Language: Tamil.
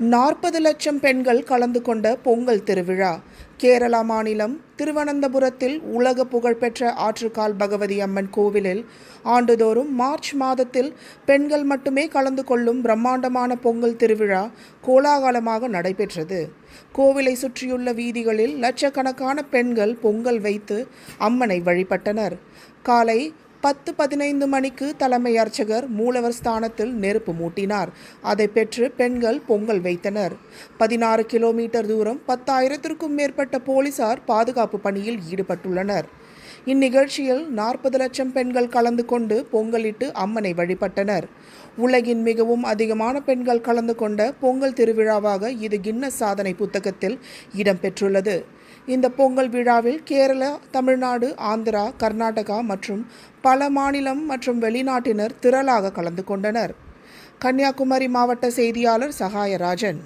நாற்பது லட்சம் பெண்கள் கலந்து கொண்ட பொங்கல் திருவிழா. கேரளா மாநிலம் திருவனந்தபுரத்தில் உலக புகழ்பெற்ற ஆற்றுக்கால் பகவதி அம்மன் கோவிலில் ஆண்டுதோறும் மார்ச் மாதத்தில் பெண்கள் மட்டுமே கலந்து கொள்ளும் பிரம்மாண்டமான பொங்கல் திருவிழா கோலாகலமாக நடைபெற்றது. கோவிலை சுற்றியுள்ள வீதிகளில் லட்சக்கணக்கான பெண்கள் பொங்கல் வைத்து அம்மனை வழிபட்டனர். காலை பத்து பதினைந்து மணிக்கு தலைமை அர்ச்சகர் மூலவர் ஸ்தானத்தில் நெருப்பு மூட்டினார். அதை பெற்று பெண்கள் பொங்கல் வைத்தனர். பதினாறு கிலோமீட்டர் தூரம் பத்தாயிரத்திற்கும் மேற்பட்ட போலீசார் பாதுகாப்பு பணியில் ஈடுபட்டுள்ளனர். இந்நிகழ்ச்சியில் நாற்பது லட்சம் பெண்கள் கலந்து கொண்டு பொங்கலிட்டு அம்மனை வழிபட்டனர். உலகின் மிகவும் அதிகமான பெண்கள் கலந்து கொண்ட பொங்கல் திருவிழாவாக இது கின்னஸ் சாதனை புத்தகத்தில் இடம்பெற்றுள்ளது இந்த பொங்கல் விழாவில் கேரளா தமிழ்நாடு ஆந்திரா கர்நாடகா மற்றும் பல மாநிலம் மற்றும் வெளிநாட்டினர் திரளாக கலந்து கொண்டனர். கன்னியாகுமரி மாவட்ட செய்தியாளர் சகாயராஜன்.